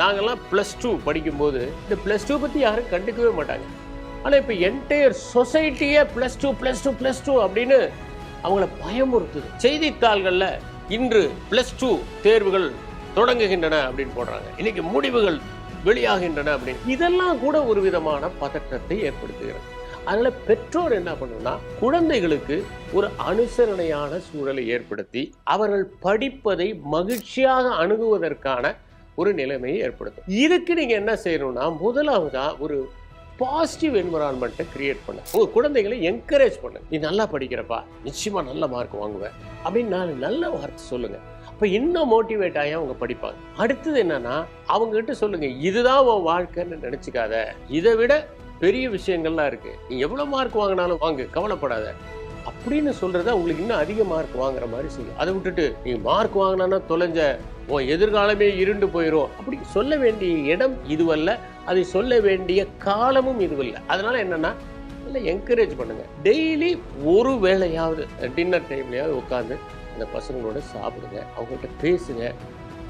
நாங்கெல்லாம் plus two படிக்கும்போது இந்த ப்ளஸ் டூ பற்றி யாரும் கண்டுக்கவே மாட்டாங்க. ஆனால் இப்போ entire சொசைட்டியே plus two plus two plus two அப்படின்னு அவங்கள பயமுறுத்துது. செய்தித்தாள்களில் இன்று ப்ளஸ் டூ தேர்வுகள் தொடங்குகின்றன அப்படின்னு போடுறாங்க. இன்னைக்கு முடிவுகள் வெளியாகின்றன அப்படின்னு. இதெல்லாம் கூட ஒரு விதமான பதற்றத்தை ஏற்படுத்துகிறது. அதனால் பெற்றோர் என்ன பண்ணணும்னா குழந்தைகளுக்கு ஒரு அனுசரணையான சூழலை ஏற்படுத்தி அவர்கள் படிப்பதை மகிழ்ச்சியாக அணுகுவதற்கான ஒரு நிலைமையை ஏற்படுத்தும். இதுக்கு நீங்க என்ன செய்யணும்னா முதலாவதா ஒரு பாசிட்டிவ் என்விரான்மெண்ட்டை கிரியேட் பண்ண. உங்கள் குழந்தைகளை என்கரேஜ் பண்ணு. நீ நல்லா படிக்கிறப்பா நிச்சயமாக நல்ல மார்க் வாங்குவேன் அப்படின்னு நாலு நல்ல வார்த்தை சொல்லுங்கள் அப்போ இன்னும் மோட்டிவேட் ஆகி அவங்க படிப்பாங்க? அடுத்தது என்னன்னா அவங்ககிட்ட சொல்லுங்கள் சொல்லுங்க இதுதான் உன் வாழ்க்கைன்னு நினச்சிக்காத. இதை விட பெரிய விஷயங்கள்லாம் இருக்கு. நீ எவ்வளோ மார்க் வாங்கினாலும் வாங்கு கவலைப்படாத. அப்படின்னு சொல்கிறத உங்களுக்கு இன்னும் அதிக மார்க் வாங்குற மாதிரி செய்யும் அதை விட்டுட்டு நீ மார்க் வாங்கினா தொலைஞ்ச உன் எதிர்காலமே இருண்டு போயிடும் அப்படி சொல்ல வேண்டிய இடம் இதுவல்ல. அதை சொல்ல வேண்டிய காலமும் இதுவல்ல. அதனால் என்னென்னா நல்லா என்கரேஜ் பண்ணுங்கள் டெய்லி ஒரு வேளையாவது டின்னர் டைம்லையாவது உட்காந்து அந்த பசங்களோட சாப்பிடுங்க. அவங்கள்ட்ட பேசுங்க.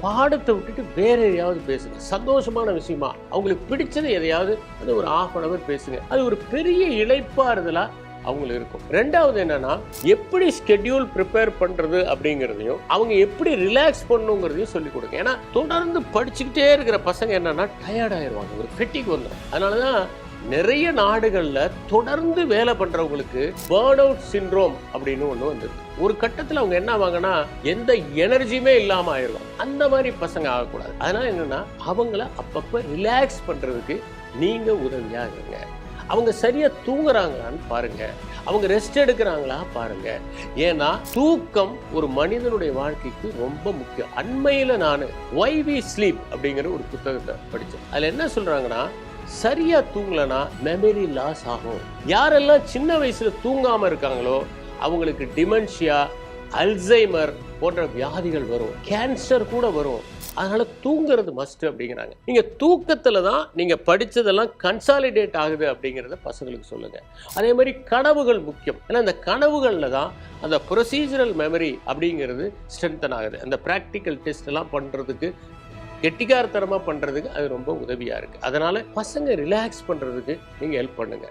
பாடத்தை விட்டுட்டு வேற எதையாவது பேசுங்க. சந்தோஷமான விஷயமா. அவங்களுக்கு பிடிச்சது எதையாவது அது ஒரு ஆஃப் அன் அவர் பேசுங்க. அது ஒரு பெரிய இழைப்பாறுதலாக அவங்களுக்கு இருக்கும். ரெண்டாவது என்னன்னா எப்படி ஸ்கெட்யூல் ப்ரிப்பேர் பண்றது அப்படிங்கிறதையும் அவங்க எப்படி ரிலாக்ஸ் பண்ணுங்கிறதையும் சொல்லி கொடுங்க. ஏன்னா தொடர்ந்து படிச்சுக்கிட்டே இருக்கிற பசங்க என்னன்னா டயர்ட் ஆயிடுவாங்க ஒரு ஃபெட்டிக் வந்துடும் அதனாலதான் நிறைய நாடுகளில் தொடர்ந்து வேலை பண்ணுறவங்களுக்கு பேர்ன் அவுட் சிண்ட்ரோம் அப்படின்னு ஒன்று வந்துருக்கு. ஒரு கட்டத்தில் அவங்க என்ன ஆவாங்கன்னா எந்த எனர்ஜியுமே இல்லாமல் ஆயிடுவாங்க அந்த மாதிரி பசங்க ஆகக்கூடாது. அதனால என்னன்னா அவங்கள அப்பப்போ ரிலாக்ஸ் பண்ணுறதுக்கு நீங்கள் உதவியாக இருங்க. அவங்க சரியாக தூங்குறாங்களான்னு பாருங்க. அவங்க ரெஸ்ட் எடுக்கிறாங்களா பாருங்க. ஏன்னா தூக்கம் ஒரு மனிதனுடைய வாழ்க்கைக்கு ரொம்ப முக்கியம். அண்மையில் நான் ஒய் வி ஸ்லீப் அப்படிங்கிற ஒரு புத்தகத்தை படித்தேன் அதில் என்ன சொல்கிறாங்கன்னா சரியாக தூங்கலனா மெமரி லாஸ் ஆகும். யாரெல்லாம் சின்ன வயசில் தூங்காமல் இருக்காங்களோ அவங்களுக்கு டிமென்ஷியா அல்சைமர் போன்ற வியாதிகள் வரும். கேன்சர் கூட வரும். அதனால தூங்குறது மஸ்ட் அப்படிங்கிறாங்க. நீங்க தூக்கத்துல தான் நீங்க படிச்சதெல்லாம் கன்சாலிடேட் ஆகுது அப்படிங்கிறத பசங்களுக்கு சொல்லுங்க. அதே மாதிரி கனவுகள் முக்கியம். ஏன்னா அந்த கனவுகளில் தான் அந்த ப்ரொசீஜரல் மெமரி அப்படிங்கிறது ஸ்ட்ரென்தன் ஆகுது. அந்த ப்ராக்டிக்கல் டெஸ்ட் எல்லாம் பண்றதுக்கு கெட்டிக்காரத்தனமா பண்ணுறதுக்கு அது ரொம்ப உதவியாக இருக்கு. அதனால் பசங்க ரிலாக்ஸ் பண்ணுறதுக்கு நீங்கள் ஹெல்ப் பண்ணுங்க.